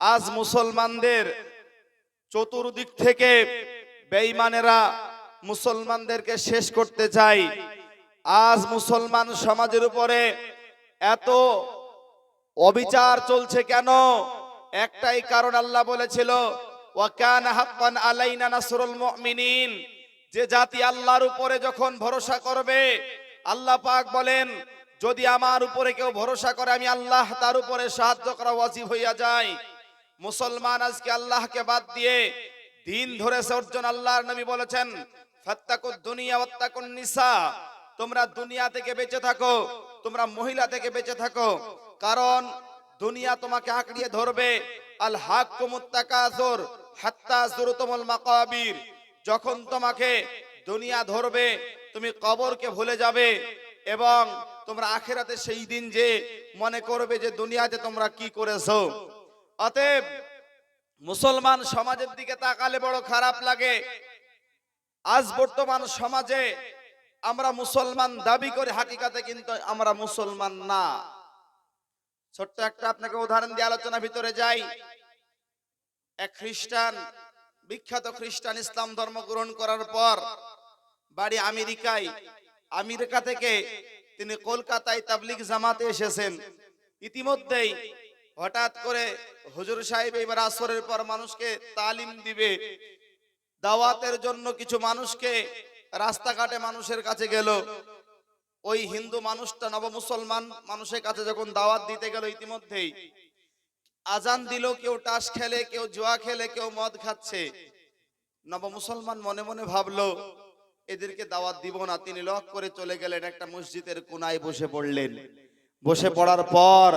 আজ মুসলমানদের চতুর্দিক থেকে বেঈমানেরা মুসলমানদেরকে শেষ করতে চায়। আজ মুসলমান সমাজের উপরে এত অবিচার চলছে কেন? একটাই কারণ আল্লাহ বলেছিল ওয়াকান হাক্কান আলাইনা নাসরুল মুমিনিন। যে জাতি আল্লাহর উপরে যখন ভরসা করবে, আল্লাহ পাক বলেন, যদি আমার উপরে কেউ ভরসা করে, আমি আল্লাহ তার উপরে সাহায্য করা ওয়াজিব হইয়া যায়। মুসলমান আজকে আল্লাহকে বাদ দিয়ে দিন ধরেছে অর্জন, আল্লাহর নবী বলেছেন ফাত্তাকুদ দুনিয়া ওয়াত্তাকুন নিসা। তোমরা দুনিয়া থেকে বেঁচে থাকো, তোমরা মহিলা থেকে বেঁচে থাকো, কারণ দুনিয়া তোমাকে আঁকড়িয়ে ধরবে। আল হাক্কুমুত তাকাসুর হাত্তা জুরতুমুল মাকাবির। যখন তোমাকে দুনিয়া ধরবে, তুমি কবরকে ভুলে যাবে এবং তোমরা আখেরাতে সেই দিন যে মনে করবে যে দুনিয়াতে তোমরা কি করেছ। অতএব মুসলমান সমাজের দিকে তাকালে বড় খারাপ লাগে। আজ বর্তমান সমাজে আমরা মুসলমান দাবি করে হাকিকাতে কিন্তু আমরা মুসলমান না। ছোট্ট একটা আপনাকে উদাহরণ দিয়ে আলোচনা ভিতরে যাই। এক খ্রিস্টান, বিখ্যাত খ্রিস্টান ইসলাম ধর্ম গ্রহণ করার পর বাড়ি আমেরিকায়, আমেরিকা থেকে তিনি কলকাতায় তাবলিগ জামাতে এসেছেন। ইতিমধ্যেই হঠাৎ করে হুজুর সাহেব এবার আসরের পর মানুষকে তালিম দিবে। দাওয়াতের জন্য কিছু মানুষকে রাস্তাঘাটে মানুষের কাছে গেল। ওই হিন্দু মানুষটা নব মুসলমান মানুষের কাছে যখন দাওয়াত দিতে গেল ইতিমধ্যেই, আজান দিল, কেউ টাস খেলে, কেউ জুয়া খেলে, কেউ মদ খাচ্ছে। নব মুসলমান মনে মনে ভাবলো, এদেরকে দাওয়াত দিব না, তিনি লক করে চলে গেলেন একটা মসজিদের কোনায় বসে পড়লেন। বসে পড়ার পর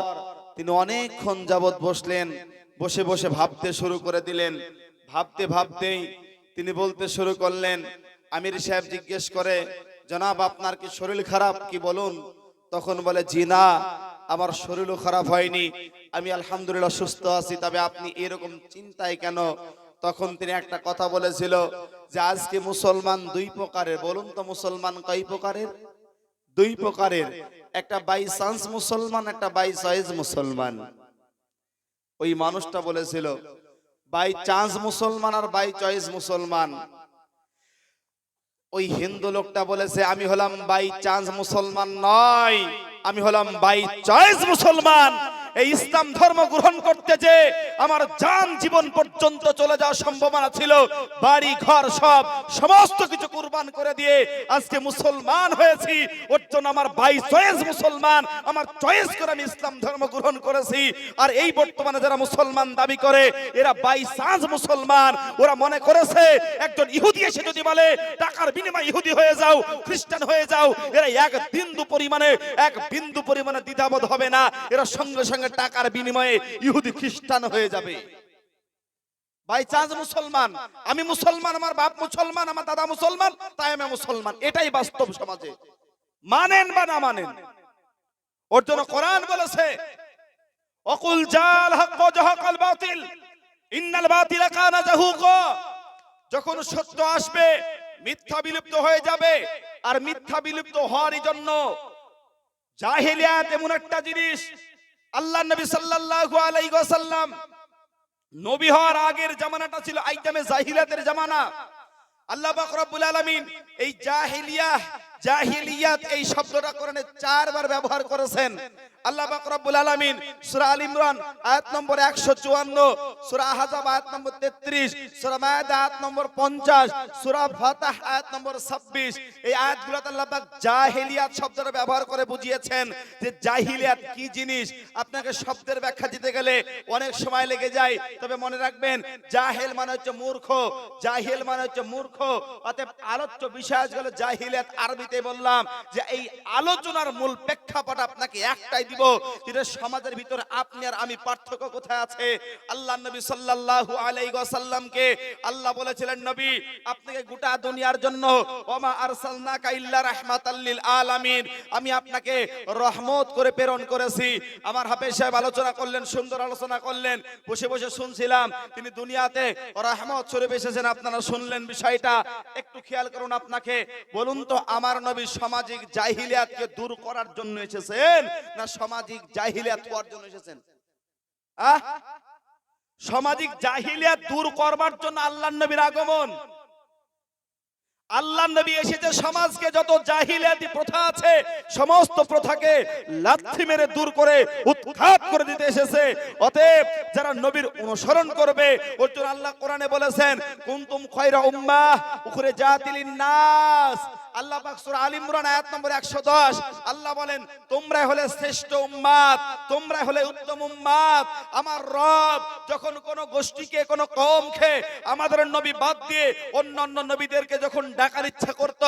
তিনি অনেকক্ষণ যাবৎ বসলেন, বসে বসে ভাবতে শুরু করে দিলেন। ভাবতে ভাবতেই তিনি বলতে শুরু করলেন, আমির সাহেব জিজ্ঞেস করে, জনাব, আপনার কি শরীর খারাপ? কি বলুন? তখন বলে, জি না, আমার শরীরও খারাপ হয়নি, আমি আলহামদুলিল্লাহ সুস্থ আছি, তবে আপনি এরকম চিন্তায় কেন? তখন তিনি একটা কথা বলেছিল যে, আজকে মুসলমান দুই প্রকারের, বলুন তো মুসলমান কয় প্রকারের? দুই প্রকারের, একটা বাই চান্স মুসলমান, একটা বাই চয়েস মুসলমান। ওই মানুষটা বলেছিল বাই চান্স মুসলমান আর বাই চয়েস মুসলমান। ওই হিন্দু লোকটা বলেছে, আমি হলাম বাই চান্স মুসলমান নয়, আমি হলাম বাই চয়েস মুসলমান। এই ইসলাম ধর্ম গ্রহণ করতে যে আমার জান জীবন পর্যন্ত চলে যাওয়ার সম্ভাবনা ছিল, বাড়ি, ঘর সব, সমস্ত কিছু কুরবান করে দিয়ে আজকে মুসলমান হয়েছি। ওর জন্য আমার বাই চয়েস মুসলমান, আমার চয়েস করে আমি ইসলাম ধর্ম গ্রহণ করেছি। আর এই বর্তমানে যারা মুসলমান দাবি করে, এরা বাই চান্স মুসলমান। ওরা মনে করেছে, একজন ইহুদি এসে যদি বলে, টাকার বিনিময়ে ইহুদি হয়ে যাও, খ্রিস্টান হয়ে যাও, এরা এক বিন্দু পরিমাণে, এক বিন্দু পরিমাণে দ্বিধাবোধ হবে না। এরা সঙ্গে সঙ্গে টাকার বিনিময়ে ইহুদি খ্রিস্টান হয়ে যাবে। বাই চান্স মুসলমান। আমি মুসলমান, আমার বাপ মুসলমান, আমার দাদা মুসলমান, তাই আমি মুসলমান। এটাই বাস্তব সমাজে। মানেন বা না মানেন? ওর জন্য কোরআন বলেছে, অকুল জাল হক জাহাকাল বাতিল, ইন্নাল বাতিল কানা জাহুকা। যখন সত্য আসবে, মিথ্যা বিলুপ্ত হয়ে যাবে। আর মিথ্যা বিলুপ্ত হওয়ার জন্য জাহেলিয়াত এমন একটা জিনিস আল্লাহ নবী সাল্লাল্লাহু আলাইহি ওয়াসাল্লাম নবী হওয়ার আগের জামানাটা ছিল আইতামে জাহিলাতের জামানা। আল্লাহ পাক রব্বুল আলামিন এই জাহিলিয়া জাহিলিয়াত এই শব্দটা কোরআনে চারবার ব্যবহার করেছেন। আল্লাহ পাক রব্বুল আলামিন সূরা আল ইমরান আয়াত নম্বর 154 সূরা আহজাব আয়াত নম্বর 33 সূরা মায়েদা আয়াত নম্বর 50 সূরা ফাতাহ আয়াত নম্বর 26 এই আয়াতগুলোতে আল্লাহ পাক জাহিলিয়াত শব্দটা ব্যবহার করে বুঝিয়েছেন যে জাহিলিয়াত কি জিনিস? আপনাকে শব্দের ব্যাখ্যা দিতে গেলে অনেক সময় লেগে যায়। তবে মনে রাখবেন, জাহেল মানে হচ্ছে মূর্খ, জাহিল মানে হচ্ছে মূর্খ। অতএব আলোচ্য বিষয় আজকে হলো জাহিলিয়াত আরবিতে বললাম যে এই আলোচনার মূল প্রেক্ষাপট আপনাকে একটাই দিব, যেটা সমাজের ভিতরে আপনি আর আমি পার্থক্য কোথায় আছে? আল্লাহ নবী সাল্লাল্লাহু আলাইহি ওয়াসাল্লামকে আল্লাহ বলেছিলেন, নবী, আপনাকে গোটা দুনিয়ার জন্য ওমা আরসালনাকা ইল্লা রাহমাতাল লিল আলামিন, আমি আপনাকে রহমত করে প্রেরণ করেছি। আমার হাফেজ সাহেব আলোচনা করলেন, সুন্দর আলোচনা করলেন, বসে বসে শুনছিলাম। তিনি দুনিয়াতে রহমত স্বরূপ এসেছেন, আপনারা শুনলেন বিষয়টা। একটু খেয়াল করুন আপনাকে, বলুন তো আমার নবী সামাজিক জাহিলিয়াতকে দূর করার জন্য এসেছেন না সামাজিক জাহিলিয়াত হওয়ার জন্য এসেছেন? আহ? সামাজিক জাহিলিয়াত দূর করবার জন্য আল্লাহ নবীর আগমন। আল্লাহ নবী এসেছে সমাজকে যত জাহিলিয়াতি প্রথা আছে, সমস্ত প্রথাকে লাথি মেরে দূর করে, উৎখাত করে দিতে এসেছে। অতএব যারা নবীর অনুসরণ করবে ওর জন্য আল্লাহ কোরআনে বলেছেন, কুনতুম খয়রা উম্মাহ উখরে জাতিলিন নাস আল্লাহ আয়াত নম্বর 110 আল্লাহ বলেন হলে শ্রেষ্ঠ হলে উত্তম আমার রব যখন কোন গোষ্ঠীকে, কোন কওমকে আমাদের নবী বাদ দিয়ে অন্যান্য নবীদেরকে যখন ডাকার ইচ্ছা করত,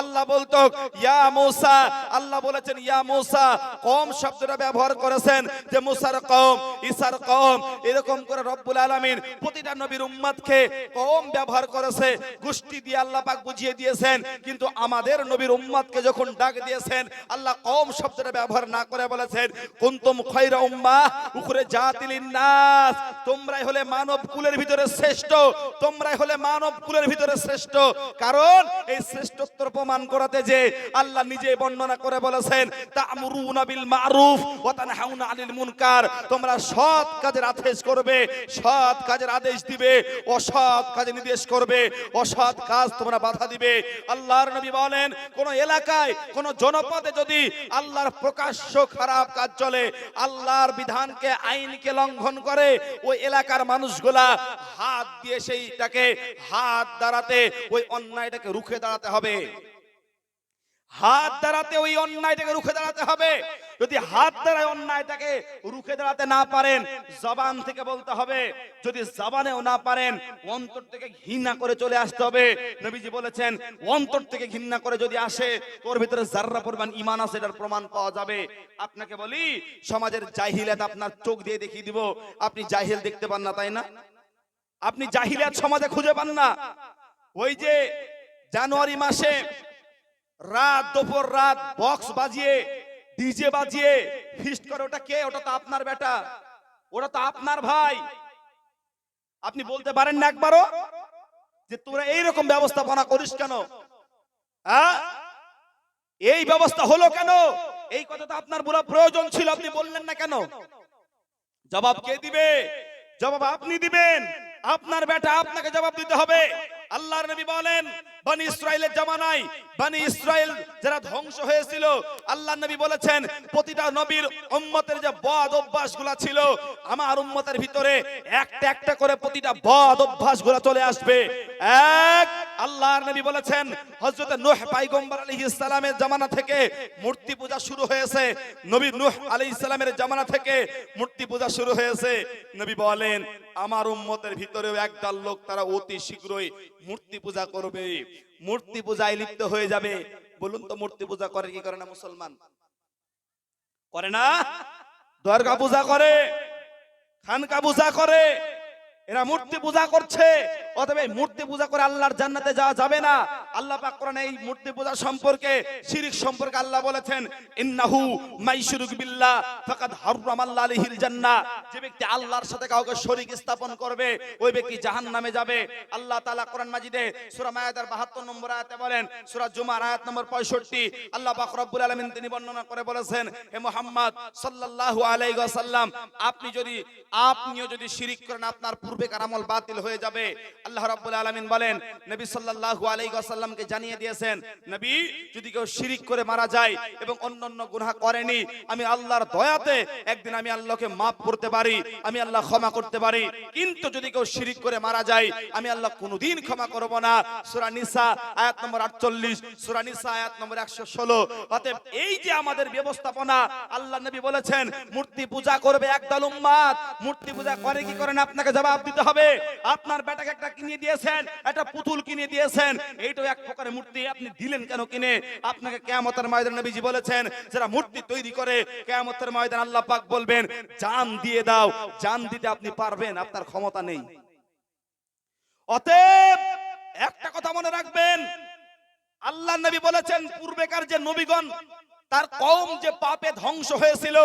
আল্লাহ বলতো, ইয়া আল্লাহ বলেছেন, ইয়া কম শব্দটা ব্যবহার করেছেন যে, মুসার কওম, ঈসার কওম। এরকম করে রব্বুল আলামিন প্রতিটা নবীর উম্মতকে কওম ব্যবহার করেছে, গোষ্ঠী দিয়ে আল্লাহ পাক বুঝিয়ে দিয়েছেন। কিন্তু আমাদের নবীর উম্মতকে যখন ডাক দিয়েছেন, আল্লাহ কওম শব্দটা ব্যবহার না করে বলেছেন, কুনতুম খায়রা উম্মাহ উখরে জাতিলিন নাস তোমরাই হলে মানব কুলের ভিতরে শ্রেষ্ঠ, তোমরাই হলে মানব কুলের ভিতরে শ্রেষ্ঠ। কারণ এই শ্রেষ্ঠত্ব প্রমাণ করাতে যে আল্লাহ নিজে বর্ণনা করে বলেছেন, তা'মুরুনা বিল মারুফ ওয়া তানহাউনা আনিল মুনকার। তোমরা সৎ কাজের আদেশ করবে, সৎ কাজের আদেশ দিবে, অসৎ কাজে নির্দেশ করবে, অসৎ কাজ তোমরা বাধা দিবে। আল্লাহর নবী বলেন, কোন এলাকায়, কোন জনপদে যদি আল্লাহর প্রকাশ্য খারাপ কাজ চলে, আল্লাহর বিধানকে, আইনকে লঙ্ঘন করে, ওই এলাকার মানুষগুলা হাত দিয়ে সেইটাকে হাত দাঁড়াতে, ওই অন্যায়টাকে রুখে দাঁড়াতে হবে। হাত দাঁড়াতে ওই অন্যায়টাকে রুখে দাঁড়াতে হবে। যদি হাত দ্বারায় অন্যায়টাকে রুখে দাঁড়াতে না পারেন, জবান থেকে বলতে হবে, যদি জবানেও না পারেন, অন্তর থেকে ঘৃণা করে চলে আসতে হবে। নবীজি বলেছেন, অন্তর থেকে ঘৃণা করে যদি আসে, তোর ভিতরে জাররা পরিমাণ ইমান আছে, এটার প্রমাণ পাওয়া যাবে। আপনাকে বলি, সমাজের জাহিলিয়াত আপনার চোখ দিয়ে দেখিয়ে দিব। আপনি জাহিল দেখতে পান না, তাই না? আপনি জাহিলিয়াত সমাজে খুঁজে পান না। ওই যে জানুয়ারি মাসে রাত দুপুর রাত বক্স বাজিয়ে, ডিজে বাজিয়ে, ফিস্ট করে, ওটা কে? ওটা তো আপনার বেটা। ওটা তো আপনার ভাই। আপনি বলতে পারেন না একবারও যে তোরা এইরকম ব্যবস্থাপনা করিস কেন? এই ব্যবস্থা হলো কেন? এই কথাটা আপনার বলা প্রয়োজন ছিল, আপনি বললেন না কেন? জবাব কে দিবে? জবাব আপনি দিবেন। আপনার বেটা আপনাকে জবাব দিতে হবে। আল্লাহর নবী বলেন বানি ইসরায়েলের জামানায়, বানি ইসরায়েল যারা ধ্বংস হয়েছিল, আল্লাহ নবী বলেছেন, প্রতিটা নবীর উম্মতের যে বদ অভ্যাসগুলো ছিল, আমার উম্মতের ভিতরে একটা একটা করে প্রতিটা বদ অভ্যাসগুলো চলে আসবে। এক আল্লাহর নবী বলেছেন, হযরত নূহ পয়গম্বর আলাইহিস সালামের জামানা থেকে মূর্তি পূজা শুরু হয়েছে। নবী নূহ আলাইহিস সালামের জামানা থেকে মূর্তি পূজা শুরু হয়েছে। নবী বলেন, আমার উম্মতের ভিতরেও একদল লোক তারা অতি শীঘ্রই মূর্তি পূজা করবে। মূর্তি পূজায় লিপ্ত হয়ে যাবে। বলুন তো মূর্তি পূজা করে কি করে না মুসলমান? করে না? দরগা পূজা করে, খানকা পূজা করে এরা মূর্তি পূজা করছে। অতএব মূর্তি পূজা করে আল্লাহর জান্নাতে যাওয়া যাবে না। আল্লাহ পাক কোরআনে এই মূর্তি পূজা সম্পর্কে, শিরিক সম্পর্কে আল্লাহ বলেছেন, ইন্নাহু মাইশুরুক বিল্লাহ, ফাকাদ হাররামাল্লাহু আলাইহিল জান্নাহ। যে ব্যক্তি আল্লাহর সাথে কাউকে শরীক স্থাপন করবে, ওই ব্যক্তি জাহান্নামে যাবে। আল্লাহ তাআলা কোরআন মাজিদে সূরা মায়েদার 72 নম্বর আয়াতে বলেন, সূরা জুমার আয়াত নম্বর 65 আল্লাহ পাক রব্বুল আলামিন তিনি বর্ণনা করে বলেছেন, হে মুহাম্মদ সাল্লাল্লাহু আলাইহি ওয়াসাল্লাম, আপনি যদি, আপনিও যদি শিরিক করেন, আপনার পূর্বেকার আমল বাতিল হয়ে যাবে। আল্লাহ রাব্বুল আলামিন বলেন, নবী সাল্লাল্লাহু আলাইহি ওয়াসাল্লামকে জানিয়ে দিয়েছেন, নবী, যদি কেউ শিরিক করে মারা যায় এবং অন্যান্য গুনাহ করেনি, আমি আল্লাহর দয়াতে একদিন আমি আল্লাহকে maaf করতে পারি, আমি আল্লাহ ক্ষমা করতে পারি। কিন্তু যদি কেউ শিরিক করে মারা যায়, আমি আল্লাহ কোনোদিন ক্ষমা করব না। সূরা নিসা, আয়াত নম্বর 48 সূরা নিসা, আয়াত নম্বর 116 অতএব এই যে আমাদের ব্যবস্থাপনা, আল্লাহ নবী বলেছেন, মূর্তি পূজা করবে একদল উম্মাত মূর্তি পূজা করে কি করেন আপনাকে জবাব দিতে হবে। আপনার বেটাকে একটা কিনে দিয়েছেন, একটা পুতুল কিনে দিয়েছেন। এইটাও এক মূর্তি আপনি দিলেন কেন কিনে? আপনাকে ময়দান নবীজি বলেছেন, যারা মূর্তি তৈরি করে ময়দান আল্লাহ পাক বলবেন দিয়ে দাও দিতে আপনি পারবেন, আপনার ক্ষমতা নেই। অতএব একটা কথা মনে রাখবেন, আল্লাহ নবী বলেছেন, পূর্বেকার যে নবীগণ তার কম যে পাপে ধ্বংস হয়েছিল,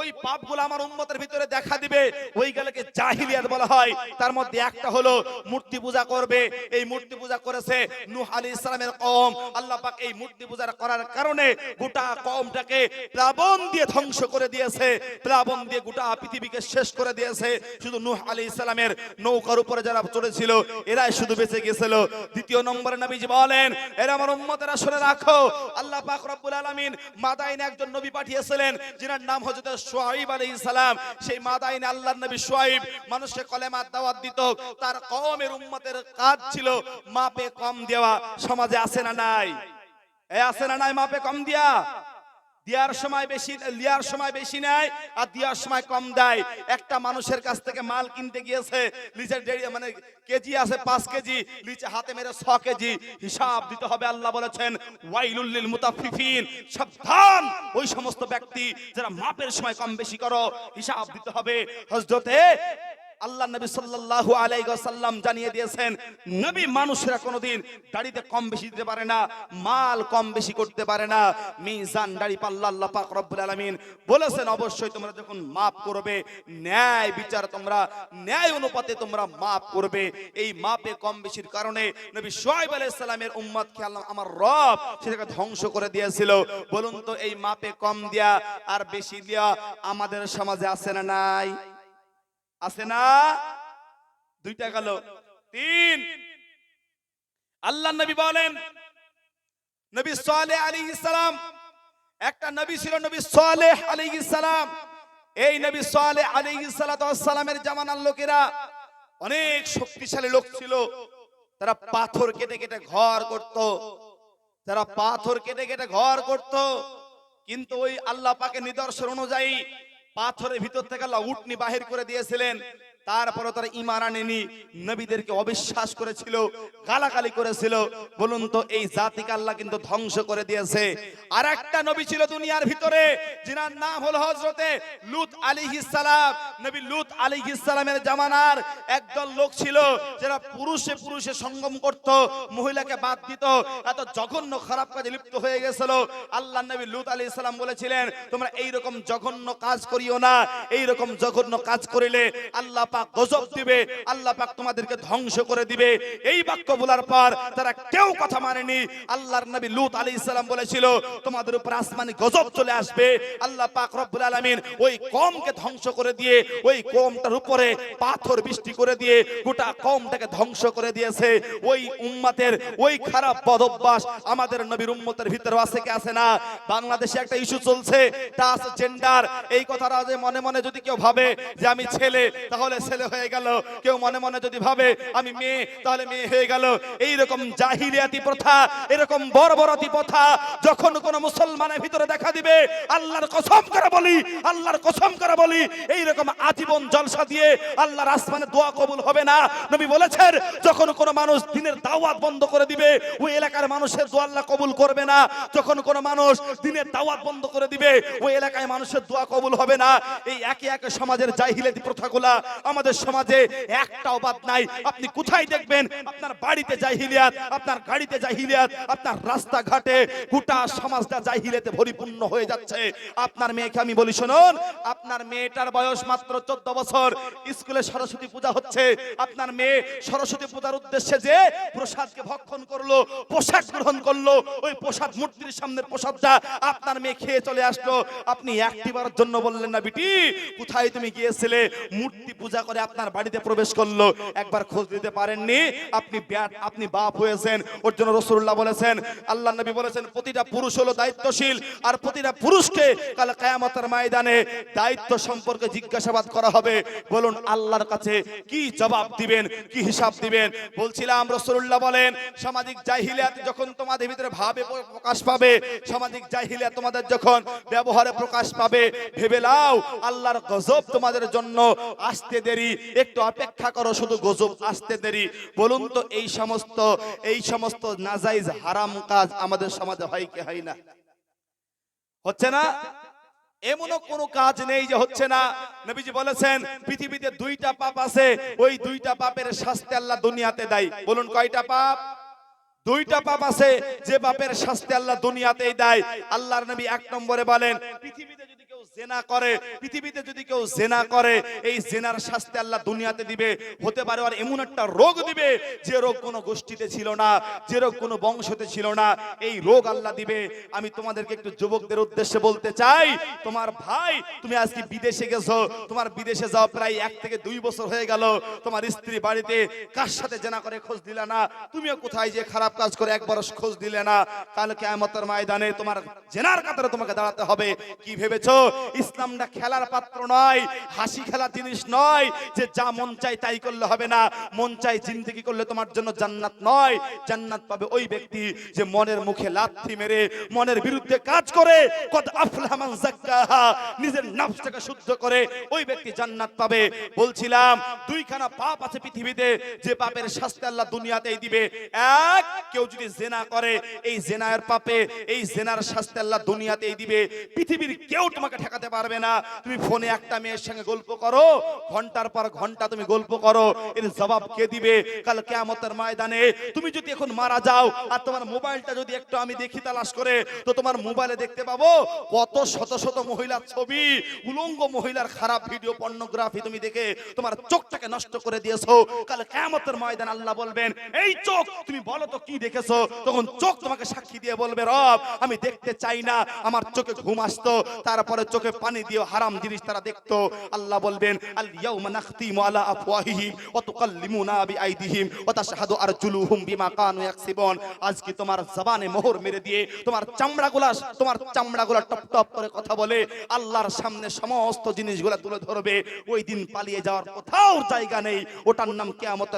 ওই পাপগুলো আমার উম্মতের ভিতরে দেখা দিবে। ওই গেলকে জাহিলিয়াত বলা হয়। তার মধ্যে একটা হলো, মূর্তি পূজা করবে। এই মূর্তি পূজা করেছে নূহ আলাইহিস সালামের কম আল্লাহ পাক এই মূর্তি পূজা করার কারণে গোটা কমটাকে প্লাবন দিয়ে ধ্বংস করে দিয়েছে। প্লাবন দিয়ে গোটা পৃথিবীকে শেষ করে দিয়েছে। শুধু নূহ আলাইহিস সালামের নৌকার উপরে যারা চলেছিল এরাই শুধু বেঁচে গেছিল। দ্বিতীয় নম্বরে নবীজি বলেন, এরা আমার উম্মতেরা শুনে রাখো। আল্লাহ পাক রব্বুল আলামিন মাদাইনে একজন নবী পাঠিয়েছিলেন, যিনার নাম হযরত শুআইব আলাইহিস সালাম। সেই মাদাইনে আল্লাহর নবী সোয়াইব মানুষকে কলেমার দাওয়াত দিত। তার কওমের উম্মতের কাজ ছিল মাপে কম দেওয়া। সমাজে আছে না নাই? এ আছে না নাই মাপে কম দিয়া? দেওয়ার সময় বেশি দেওয়ার সময় বেশি নেয় আর দেওয়ার সময় কম দেয়। একটা মানুষের কাছ থেকে মাল কিনতে গিয়েছে নিচের ডেড়ি মানে কেজি আছে পাঁচ কেজি নিচে হাতে মেরে ছ কেজি। হিসাব দিতে হবে, আল্লাহ বলেছেন ওয়াইলুল্লিল মুতাফিফিন। সাবধান ওই সমস্ত ব্যক্তি যারা মাপের সময় কম বেশি করো, হিসাব দিতে হবে। হজরতে আল্লাহ নবী সাল্লাল্লাহু আলাইহি ওয়াসাল্লাম জানিয়ে দিয়েছেন, নবী মানুষেরা কোনোদিন দাড়িতে কম বেশি দিতে পারে না, মাল কম বেশি করতে পারে না, মিজান দাড়ি পাল্লা আল্লাহ পাক রব্বুল আলামিন বলেছেন, অবশ্যই তোমরা যখন মাপ করবে, ন্যায় বিচার তোমরা, ন্যায় অনুপাতে তোমরা মাপ করবে, এই মাপে কম বেশির কারণে নবী শুআইব আলাইহিস সালামের উম্মতকে আল্লাহ আমার রব সেটাকে ধ্বংস করে দিয়েছিল। বলুন তো, এই মাপে কম দেয়া আর বেশি দেয়া আমাদের সমাজে আছে না নাই? আছে না? দুইটা গেল। তিন। আল্লাহ নবী বলেন, নবী সালেহ আলাইহিস সালাম, একটা নবী ছিল নবী সালেহ আলাইহিস সালাম। এই নবী সালেহ আলাইহিস সালাতু সালামের জামানার লোকেরা অনেক শক্তিশালী লোক ছিল। তারা পাথর কেটে কেটে ঘর করত। তারা পাথর কেটে কেটে ঘর করত। কিন্তু ওই আল্লাহ পাকে নিদর্শন অনুযায়ী পাথরের ভিতর থেকে আল্লাহ উঠনি বাহির করে দিয়েছিলেন। তারপরে তারা ইমান আনেনি। নবীদেরকে অবিশ্বাস করেছিল, গালাগালি করেছিল। বলুন তো, এই জাতিকে আল্লাহ কিন্তু ধ্বংস করে দিয়েছে। আর একটা নবী ছিল দুনিয়ার ভিতরে, যিনার নাম হলো হজরতে লুত আলাইহিস সালাম। নবী লুত আলাইহিস সালামের জামানার একদল লোক ছিল, যারা পুরুষে পুরুষে সঙ্গম করত, মহিলাকে বাদ দিত, এত জঘন্য খারাপ কাজে লিপ্ত হয়ে গেছিল। আল্লাহ নবী লুত আলাইহিস সালাম বলেছিলেন, তোমরা এই রকম জঘন্য কাজ করিও না এই রকম জঘন্য কাজ করিলে আল্লাহ পাক গজব দিবে আল্লাহ পাক তোমাদেরকে ধ্বংস করে দিবে। এই বাক্য বলার পর তারা কেউ কথা মানেনি। আল্লাহর নবী লুত আলাইহিস সালাম বলেছিল তোমাদের উপর আসমানি গজব চলে আসবে। আল্লাহ পাক রব্বুল আলামিন ওই কমকে ধ্বংস করে দিয়ে ওই কমটার উপরে পাথর বৃষ্টি করে দিয়ে গোটা কমটাকে ধ্বংস করে দিয়েছে। ওই উম্মাতের ওই খারাপ বদভ্যাস আমাদের নবীর উম্মতের ভিতরে আছে কি আছে না? বাংলাদেশে একটা ইস্যু চলছে টাস জেন্ডার এই কথাটা যে মনে মনে যদি কেউ ভাবে যে আমি ছেলে তাহলে ছেলে হয়ে গেল। কেউ মনে মনে যদি ভাবে, আমি মেয়ে, তাহলে মেয়ে হয়ে গেল। এই রকম জাহিলিয়াতি প্রথা, এরকম বর্বরতি প্রথা, যখন কোন মুসলমানের ভিতরে দেখা দিবে, আল্লাহর কসম করে বলি, আল্লাহর কসম করে বলি এই রকম আজীবন জলসা দিয়ে আল্লাহর আসমানে দোয়া কবুল হবে না। নবী বলেছেন, যখন কোন মানুষ দিনের দাওয়াত বন্ধ করে দিবে, ওই এলাকার মানুষের দোয়া আল্লাহ কবুল করবে না। যখন কোন মানুষ দিনের দাওয়াত বন্ধ করে দিবে, ওই এলাকায় মানুষের দোয়া কবুল হবে না। এই একে একে সমাজের জাহিলিয়াতি প্রথাগুলা আমাদের সমাজে একটাও বাদ নাই। আপনি কোথায় দেখবেন? আপনার বাড়িতে জাহিলিয়াত আপনার গাড়িতে জাহিলিয়াত আপনার রাস্তাঘাটে গোটা সমাজটা জাহিলিয়াতে পরিপূর্ণ হয়ে যাচ্ছে। আপনার মেয়েকে আমি বলি, শুনুন, আপনার মেয়েটার বয়স মাত্র চোদ্দ বছর। স্কুলে সরস্বতী পূজা হচ্ছে। আপনার মেয়ে সরস্বতী পূজার উদ্দেশ্যে যে প্রসাদকে ভক্ষণ করল পোশাক গ্রহণ করল, ওই প্রসাদ মূর্তির সামনের প্রসাদটা আপনার মেয়ে খেয়ে চলে আসলো। আপনি একটিবারের জন্য বললেন না, বিটি, কোথায় তুমি গিয়েছিলে? মূর্তি পূজা করে আপনার বাড়িতে প্রবেশ করল। একবার খোঁজ দিতে পারেননি। আপনি ব্যাট- আপনি বাপ হয়েছেন। ওর জন্য রসুল্লাহ বলেছেন আল্লাহ নবী বলেছেন, প্রতিটা পুরুষ হলো দায়িত্বশীল। আর প্রতিটা পুরুষকে কাল কায়ামতের ময়দানে দায়িত্ব সম্পর্কে জিজ্ঞাসাবাদ করা হবে। বলুন, আল্লাহর কাছে কি জবাব দিবেন, কি হিসাব দিবেন? বলছিলাম রসুল্লাহ বলেন, সামাজিক জাহিলিয়াত যখন তোমাদের ভিতরে ভাবে প্রকাশ পাবে, সামাজিক জাহিলিয়াত তোমাদের যখন ব্যবহারে প্রকাশ পাবে, ভেবে লাও আল্লাহর গজব তোমাদের জন্য আসতে দেরি, একটু অপেক্ষা করো, শুধু গজব আসতে দেরি। বলুন তো, এই সমস্ত এই সমস্ত নাজাইজ হারাম কাজ আমাদের সমাজে হয় কি হয় না? হচ্ছে না? এমনও কোনো কাজ নেই যে হচ্ছে না। নবীজি বলেছেন, পৃথিবীতে দুইটা পাপ আছে, ওই দুইটা পাপের শাস্তি আল্লাহ দুনিয়াতে দেয়। বলুন, কয়টা পাপ? দুইটা পাপ আছে, যে পাপের শাস্তি আল্লাহ দুনিয়াতেই দেয়। আল্লাহর নবী এক নম্বরে বলেন, পৃথিবীতে যদি জেনা করে, পৃথিবীতে যদি কেউ জেনা করে, এই জেনার শাস্তি আল্লাহ দুনিয়াতে দিবে। হতে পারে আর এমন একটা রোগ দিবে, যে রোগ কোনো গোষ্ঠীতে ছিল না, যে রোগ কোনো বংশতে ছিল না। এই রোগ আল্লাহ দিবে। আমি তোমাদেরকে একটু যুবকদের উদ্দেশ্যে বলতে চাই, তোমার ভাই, তুমি আজকে বিদেশে গেছো, তোমার বিদেশে প্রায় এক থেকে দুই বছর হয়ে গেল, তোমার স্ত্রী বাড়িতে কার সাথে জেনা করে খোঁজ দিলে না? তুমিও কোথায় যে খারাপ কাজ করে একবার খোঁজ দিলে না? কাল কেয়ামতের ময়দানে তোমার জেনার কাতারে তোমাকে দাঁড়াতে হবে। কি ভেবেছো? ইসলামটা খেলার পাত্র নয়, হাসি খেলার জিনিস নয়, যে যা মন চাই তাই করলে হবে না। মন চাই জিন্দগি করলে তোমার জন্য জান্নাত নয়। জান্নাত পাবে ওই ব্যক্তি যে মনের মুখে লাথি মেরে, মনের বিরুদ্ধে কাজ করে। কত আফলাহ মান যাক্কাহা, নিজের নফসটাকে শুদ্ধ করে, ওই ব্যক্তি জান্নাত পাবে। বলছিলাম, দুইখানা পাপ আছে পৃথিবীতে, যে পাপের শাস্তি আল্লাহ দুনিয়াতেই দিবে। এক, কেউ যদি জেনা করে, এই জেনার পাপে, এই জেনার শাস্তি আল্লাহ দুনিয়াতেই দিবে। পৃথিবীর কেউ তোমাকে ঠেকাতে পারবে না। তুমি ফোনে একটা মেয়ের সঙ্গে গল্প করো, ঘণ্টার পর ঘণ্টা তুমি গল্প করো, এর জবাব কে দিবে? কাল কেয়ামতের ময়দানে তুমি যদি এখন মারা যাও আর তোমার মোবাইলটা যদি একটু আমি দেখি তালাশ করে, তো তোমার মোবাইলে দেখতে পাবো কত শত শত মহিলার ছবি, উলঙ্গ মহিলার খারাপ ভিডিও, পর্নোগ্রাফি তুমি দেখে তোমার চোখটাকে নষ্ট করে দিয়েছ। কাল কেয়ামতের ময়দান আল্লাহ বলবেন, এই চোখ, তুমি বলো তো কি দেখেছ? তখন চোখ তোমাকে সাক্ষী দিয়ে বলবে, রব, আমি দেখতে চাই না, আমার চোখে ঘুম আসতো। তারপরে চোখে পানি দিয়ে হারাম জিনিস তারা দেখতো। আল্লাহ বলবেন তুলে ধরবে। ওই দিন পালিয়ে যাওয়ার কোথাও জায়গা নেই। ওটার নাম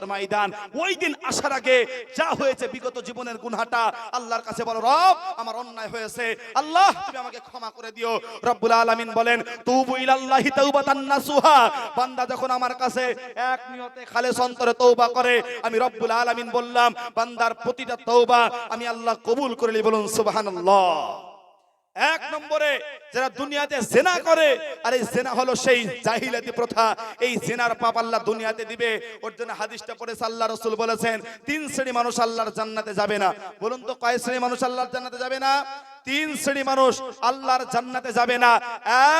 ময়দান। ওই দিন আসার আগে যা হয়েছে বিগত জীবনের গুনহাটা আল্লাহর কাছে বলো, রব, আমার অন্যায় হয়েছে। আল্লাহ, তুমি আমাকে ক্ষমা করে দিও। রব্বুল আলামিন বলেন, তুবু ইলাল্লাহি তাওবাতান নাসুহা। বান্দা যখন আমার কাছে এক নিয়তে খালেস অন্তরে তওবা করে, আমি রব্বুল আলামিন বললাম, বান্দার প্রতিটা তওবা আমি আল্লাহ কবুল করে বলুন, সুবহানাল্লাহ। এক নম্বরে যারা দুনিয়াতে জেনা করে, আর এই জেনা হলো সেই জাহিলাতি প্রথা। এই জেনার পাপ আল্লাহ দুনিয়াতে দিবে। ওর জন্য হাদিসটা পড়ে আল্লাহ রসুল বলেছেন, তিন শ্রেণি মানুষ আল্লাহর জান্নাতে যাবে না। বলুন তো, কয় শ্রেণি মানুষ আল্লাহর জান্নাতে যাবে না? তিন শ্রেণি মানুষ আল্লাহর জান্নাতে যাবে না।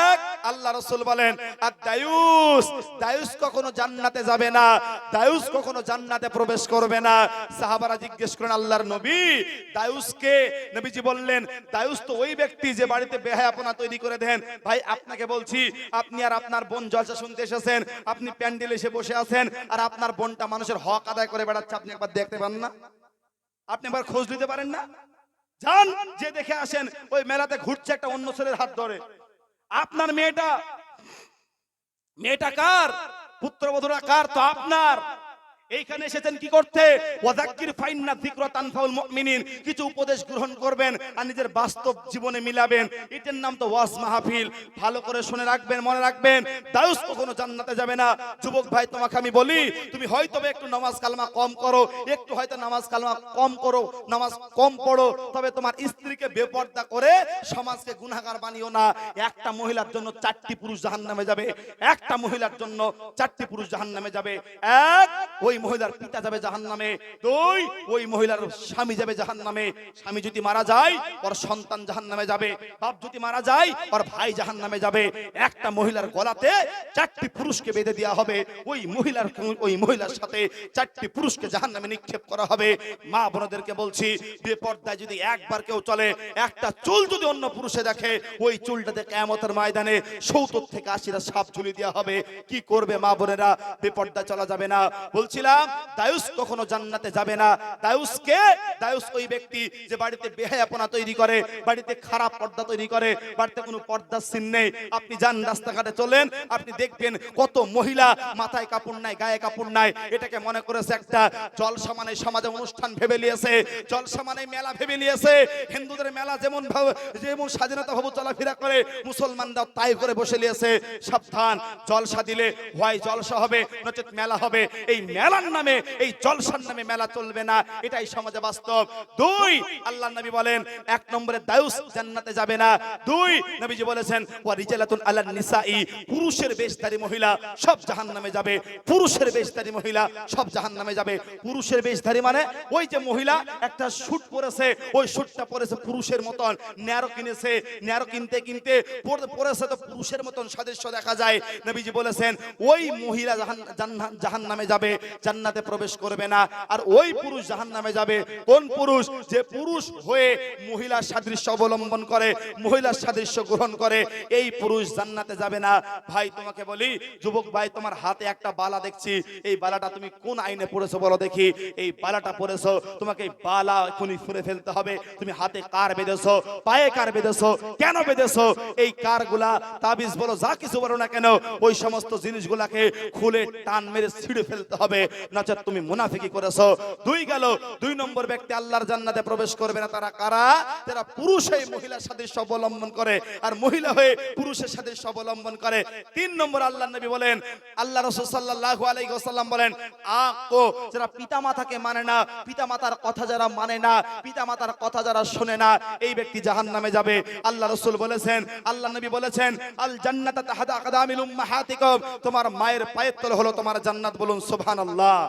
এক, আল্লাহ রসুল বলেন, আর দায়ুস দায়ুস কখনো জান্নাতে যাবে না। দায়ুস কখনো জান্নাতে প্রবেশ করবে না। সাহাবারা জিজ্ঞেস করেন, আল্লাহর নবী দায়ুসকে নবীজি বললেন দায়ুস তো ওই ব্যক্তি যে বাড়িতে বেহায়াপনা তৈরি করে দেন। ভাই, আপনাকে বলছি, আপনি আর আপনার বোন জলসা শুনতে এসেছেন, আপনি প্যান্ডেল এসে বসে আছেন, আর আপনার বোনটা মানুষের হক আদায় করে বেড়াচ্ছে, আপনি একবার দেখতে পান না? আপনি একবার খোঁজ নিতে পারেন না? যান, যে দেখে আসেন, ওই মেলাতে ঘুরছে একটা অন্য ছেলের হাত ধরে। আপনার মেয়েটা মেয়েটা কার? পুত্রবধূরা কার? তো আপনার। এইখানে এসেছেন কি করতে? ওয়াজাক্কির ফাইন্না যিকরা তানফাউল মুমিনিন। কিছু উপদেশ গ্রহণ করবেন আর নিজের বাস্তব জীবনে মিলাবেন। এটার নাম তো ওয়াজ মাহফিল। ভালো করে শুনে রাখবেন, মনে রাখবেন। দায়ুস কখনো জান্নাতে যাবে না। যুবক ভাই, তোমাকে আমি বলি, তুমি হয়তো একটু নামাজ কালমা কম করো, একটু হয়তো নামাজ কালমা কম করো, নামাজ কম পড়ো, তবে তোমার স্ত্রীকে বেপর্দা করে সমাজকে গুনাহগার বানিও না। একটা মহিলার জন্য চারটি পুরুষ জাহান্নামে যাবে। একটা মহিলার জন্য চারটি পুরুষ জাহান্নামে যাবে। এক, ওই মহিলার পিতা যাবে জাহান্নামে, দুই, ওই মহিলার স্বামী যাবে জাহান্নামে। স্বামী যদি মারা যায়, ওর সন্তান জাহান্নামে যাবে। বাপ যদি মারা যায়, ওর ভাই জাহান্নামে যাবে। একটা মহিলার গলাতে চারটি পুরুষকে বেঁধে দেওয়া হবে। ওই মহিলার ওই মহিলার সাথে চারটি পুরুষকে জাহান্নামে নিক্ষেপ করা হবে। মা বোনদেরকে বলছি, বেপর্দায় যদি একবার কেউ চলে, একটা চুল যদি অন্য পুরুষে দেখে, ওই চুলটাতে কেমতের ময়দানে সৌতর থেকে আশিরা সাপ ঝুলি দেওয়া হবে। কি করবে মা বোনেরা? বেপর্দায় চলা যাবে না। বলছিলাম দায়ুস কখনো জান্নাতে যাবে না। দায়ুসকে দায়ুস ওই ব্যক্তি যে বাড়িতে বেহায়াপনা তৈরি করে, বাড়িতে খারাপ পর্দা তৈরি করে, বাড়িতে কোনো পর্দার সিন নেই। আপনি যান রাস্তাঘাটে চলেন, আপনি দেখবেন কত মহিলা মাথায় কাপড় নাই, গায়ে কাপড় নাই। এটাকে মনে করেছে একটা জল সমানে সমাজে অনুষ্ঠান ভেবে নিয়েছে জল সমানে মেলা ভেবে নিয়েছে। হিন্দুদের মেলা যেমন ভাবে, যেমন স্বাধীনতা ভাবে চলাফেরা করে মুসলমানরা তাই করে বসে নিয়েছে। সাবধান, জলসা দিলে হয় জলসা হবে, নচেত মেলা হবে। এই মেলা খেলার নামে, এই জলসার নামে মেলা চলবে না। এটাই সমাজে বাস্তব। দুই আল্লাহ নবী বলেন, এক নম্বরে দায়ুস জান্নাতে যাবে না। দুই, নবীজি বলেছেন, ওয়া রিজালাতুন আলান নিসাই, পুরুষের বেশধারী মহিলা সব জাহান্নামে যাবে। পুরুষের বেশধারী মহিলা সব জাহান্নামে যাবে। পুরুষের বেশধারী মানে ওই যে মহিলা, একটা শুট পরেছে, ওই শুটটা পরেছে পুরুষের মতন। ন্যারো কিনেছে, ন্যারো কিনতে কিনতে পরেছে তো পুরুষের মতন সদস্য দেখা যায়। নবীজি বলেছেন, ওই মহিলা জাহান নামে যাবে। জান্নাতে প্রবেশ করবে না। আর ওই পুরুষ জাহান নামে যাবে। কোন পুরুষ? যে পুরুষ হয়ে মহিলার সাদৃশ্য অবলম্বন করে, মহিলার সাদৃশ্য গ্রহণ করে, এই পুরুষ জান্নাতে যাবে না। ভাই, তোমাকে বলি, যুবক ভাই, তোমার হাতে একটা বালা দেখছি। এই বালাটা তুমি কোন আইনে পড়েছো বলো দেখি। এই বালাটা পড়েছো, তোমাকে বালা এখনই ফুরে ফেলতে হবে। তুমি হাতে কার বেঁধেছো? পায়ে কার বেঁধেছো? কেন বেঁধেছো? এই কারগুলা তাবিজ বলো, যা কিছু বলো না কেন, ওই সমস্ত জিনিসগুলাকে খুলে টান মেরে ছিঁড়ে ফেলতে হবে। নচেত তুমি মুনাফিকি করেছ। দুই গেল, দুই নম্বর ব্যক্তি আল্লাহর জান্নাতে প্রবেশ করবে না, তারা কারা? যারা পুরুষ মহিলার সাদৃশ্য অবলম্বন করে আর মহিলা হয়ে পুরুষের সাদৃশ্য অবলম্বন করে। তিন নম্বর আল্লাহ নবী বলেন, আল্লাহ রসুল সাল্লাল্লাহু আলাইহি ওয়াসাল্লাম বলেন, আকো, যারা পিতামাতাকে মানে না, পিতামাতার কথা যারা মানে না, পিতামাতার কথা যারা শোনে না, এই ব্যক্তি জাহান্নামে যাবে। আল্লাহ রসুল বলেছেন, আল্লাহ নবী বলেছেন আল জান্নাতা তোমার মায়ের পায়ের তল হলো তোমার জান্নাত বলুন, সুবহানাল্লাহ। আল্লাহ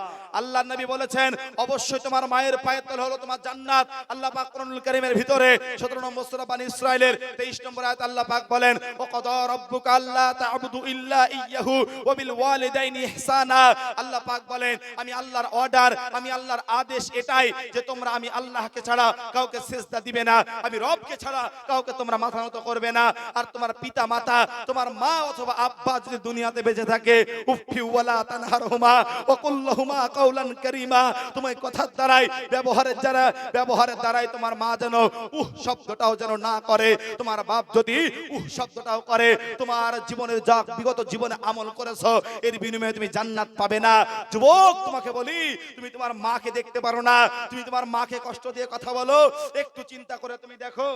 নবী বলেছেন, অবশ্যই তোমার মায়ের পায়ের তল হলো তোমার জান্নাত। আল্লাহ পাক কোরআনুল কারীমের ভিতরে 17 নম্বর সূরা বানি ইসরাইলের 23 নম্বর আয়াত আল্লাহ পাক বলেন ওয়া কাদা রাব্বুকা আল্লা তা'বুদু ইল্লা ইয়্যাহু ওয়া বিল ওয়ালিদাইনি ইহসানা। আল্লাহ পাক বলেন, আমি আল্লাহর অর্ডার, আমি আল্লাহর আদেশ এটাই যে তোমরা আমি আল্লাহকে ছাড়া কাউকে সিজদা দিবে না। আমি রবকে ছাড়া কাউকে তোমরা মাথা নত করবে না। আর তোমার পিতা মাতা তোমার মা অথবা আব্বা যদি দুনিয়াতে বেঁচে থাকে উফি ওয়ালা তানহারহুমা ওয়া কুল্লাহুমা কাউলান কারীমা তোমার কথার দ্বারাই ব্যবহারের দ্বারা ব্যবহারের দ্বারাই তোমার মা যেন উহ শব্দটাও যেন না করে, তোমার বাপ যদি উহ শব্দটাও করে, তোমার জীবনের যা বিগত জীবনে আমল করেছ, এর বিনিময়ে তুমি জান্নাত পাবে না। যুবক, তোমাকে বলি, তুমি তোমার মাকে দেখতে পারো না, তুমি তোমার মাকে কষ্ট দিয়ে কথা বলো, একটু চিন্তা করে তুমি দেখো।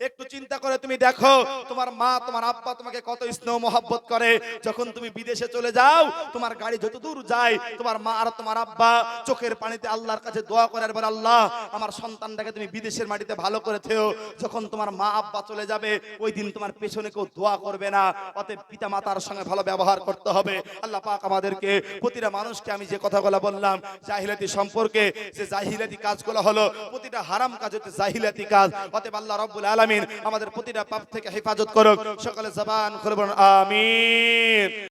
একটু চিন্তা করে তুমি দেখো, তোমার মা, তোমার আব্বা তোমাকে কত স্নেহ, মহব্বত করে। যখন তুমি বিদেশে চলে যাও, তোমার গাড়ি যত দূর যায়, তোমার মা আর তোমার আব্বা চোখের পানিতে আল্লাহর কাছে দোয়া করে আর আল্লাহ, আমার সন্তানটাকে তুমি বিদেশের মাটিতে ভালো করে থেও। যখন তোমার মা, আব্বা চলে যাবে, ওই দিন তোমার পেছনে কেউ দোয়া করবে না। অতএব পিতা মাতার সঙ্গে ভালো ব্যবহার করতে হবে। আল্লাহ পাক আমাদেরকে, প্রতিটা মানুষকে আমি যে কথাগুলো বললাম, জাহিলাতি সম্পর্কে, যে জাহিলাতি কাজগুলো হলো, প্রতিটা হারাম কাজ হচ্ছে জাহিলাতি কাজ। অতএব আল্লাহ রব্বুল আলামিন আমাদের প্রতিটা পাপ থেকে হেফাজত করুক। সকালে জবান বলুন আমিন।